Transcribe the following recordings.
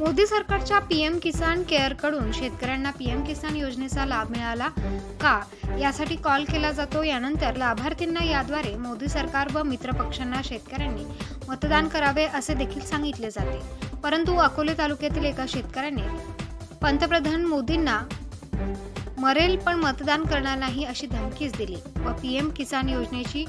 मोदी सरकारच्या पीएम किसान केअरकडून शेतकऱ्यांना पीएम किसान योजनेचा लाभ मिळाला का? यासाठी कॉल केला जातो. यानंतर लाभार्थींना याद्वारे मोदी सरकार व मित्रपक्षांना शेतकऱ्यांनी मतदान करावे असे देखील सांगितले जाते. परंतु अकोले तालुक्यातील एका शेतकऱ्याने पंतप्रधान मोदींना मरेल पण मतदान करणार नाही अशी धमकीच दिली व पीएम किसान योजनेची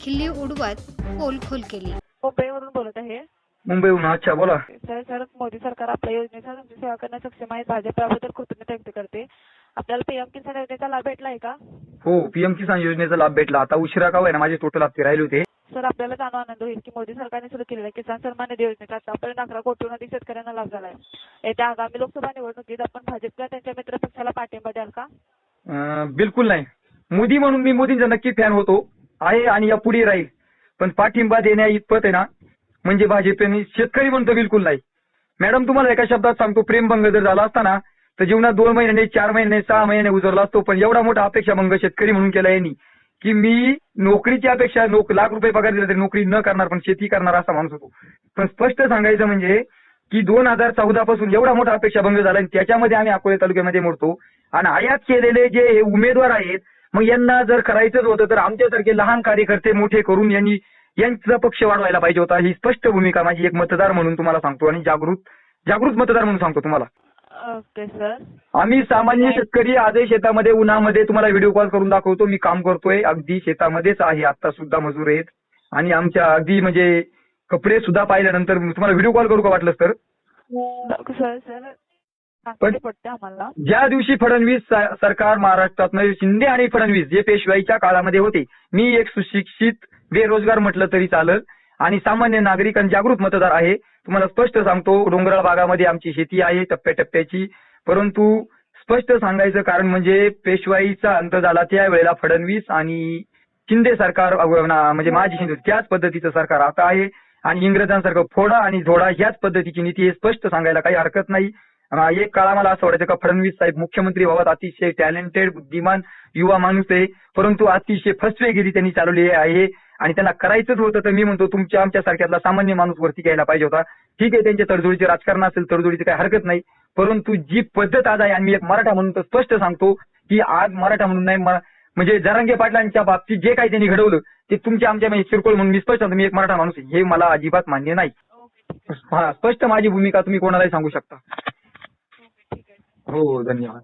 खिल्ली उडवत पोलखोल केली. हो, बोलत आहे. मुंबईहून अच्छा बोला. सर सर मोदी सरकार आपल्या योजनेचा तुमची सेवा करण्यास सक्षम आहे. भाजप याबद्दल कृतज्ञता व्यक्त करते. आपल्याला पीएम किसान योजनेचा लाभ भेटला आहे का? हो पीएम किसान योजनेचा लाभ भेटला. आता उशिरा का होईना माझे टोटल हप्ते राहिले होते. सर आपल्याला जाणून आनंद होईल की मोदी सरकारने सुरू केलेल्या किसान सन्मान निधी योजनेचा आतापर्यंत अकरा कोटीहून अधिक शेतकऱ्यांना लाभ झाला आहे. येत्या आगामी लोकसभा निवडणुकीत आपण भाजप किंवा त्यांच्या मित्रपक्षाला पाठिंबा द्याल का? अं, बिलकुल नाही. मोदी म्हणून मी मोदींचा नक्की फॅन होतो. आहे आणि या पुढे राहील. पण पाठिंबा देण्या इतपत आहे ना म्हणजे भाजपने शेतकरी म्हणतो बिलकुल नाही. मॅडम तुम्हाला एका शब्दात सांगतो प्रेमभंग जर झाला असताना तर जीवनात दोन महिन्याने चार महिन्याने सहा महिन्याने उजरला असतो पण एवढा मोठा अपेक्षा भंग शेतकरी म्हणून केला यांनी की मी नोकरीची अपेक्षा नोक लाख रुपये पगार दिला तरी नोकरी न करणार पण शेती करणार असा माणूस होतो. पण स्पष्ट सांगायचं म्हणजे की दोन हजार चौदा पासून एवढा मोठा अपेक्षा भंग झाला आणि त्याच्यामध्ये आम्ही अकोले तालुक्यामध्ये मोडतो. आणि आयात केलेले जे हे उमेदवार आहेत मग यांना जर करायचंच होतं तर आमच्यासारखे लहान कार्यकर्ते मोठे करून यांनी यांचा पक्ष वाढवायला पाहिजे होता. ही स्पष्ट भूमिका माझी एक मतदार म्हणून तुम्हाला सांगतो आणि जागृत जागृत मतदार म्हणून सांगतो तुम्हाला. Okay sir. आम्ही सामान्य शेतकरी आजही शेतामध्ये उन्हामध्ये तुम्हाला व्हिडिओ कॉल करून दाखवतो. मी काम करतोय. अगदी शेतामध्येच आहे. आता सुद्धा मजूर आहेत. आणि आमच्या अगदी म्हणजे कपडे सुद्धा पाहिल्यानंतर तुम्हाला व्हिडिओ कॉल करू का वाटलं तर? सर सर चांगले पडते आम्हाला. ज्या दिवशी फडणवीस सरकार महाराष्ट्रात शिंदे आणि फडणवीस जे पेशवाईच्या काळामध्ये होते मी एक सुशिक्षित बेरोजगार म्हटलं तरी चालल. आणि सामान्य नागरिक आणि जागृत मतदार आहे. तुम्हाला स्पष्ट सांगतो डोंगराळ भागामध्ये आमची शेती आहे टप्प्याटप्प्याची. परंतु स्पष्ट सांगायचं कारण म्हणजे पेशवाईचा अंत झाला त्यावेळेला फडणवीस आणि शिंदे सरकार म्हणजे माझी शिंदे त्याच पद्धतीचं सरकार आता आहे. आणि इंग्रजांसारखं फोडा आणि झोडा ह्याच पद्धतीची नीती हे स्पष्ट सांगायला काही हरकत नाही. एक काळा मला असं वाटायचं का फडणवीस साहेब मुख्यमंत्री व्हावात अतिशय टॅलेंटेड बुद्धिमान युवा माणूस आहे. परंतु अतिशय फसवेगिरी त्यांनी चालवली आहे. आणि त्यांना करायचंच होतं तर मी म्हणतो तुमच्या आमच्या सारख्यातला सामान्य माणूस वरती घ्यायला पाहिजे होता. ठीक आहे त्यांच्या तडजोडीचे राजकारण असेल तडजोडीची काही हरकत नाही. परंतु जी पद्धत आज आहे आणि मी एक मराठा म्हणून तर स्पष्ट सांगतो की आज मराठा म्हणून नाही म्हणजे जरांगे पाटलांच्या बाबतीत जे काही त्यांनी घडवलं ते तुमच्या आमच्या म्हणजे किरकोळ म्हणून मी स्पष्ट मी एक मराठा माणूस आहे. हे मला अजिबात मान्य नाही. हा स्पष्ट माझी भूमिका तुम्ही कोणालाही सांगू शकता. हो धन्यवाद.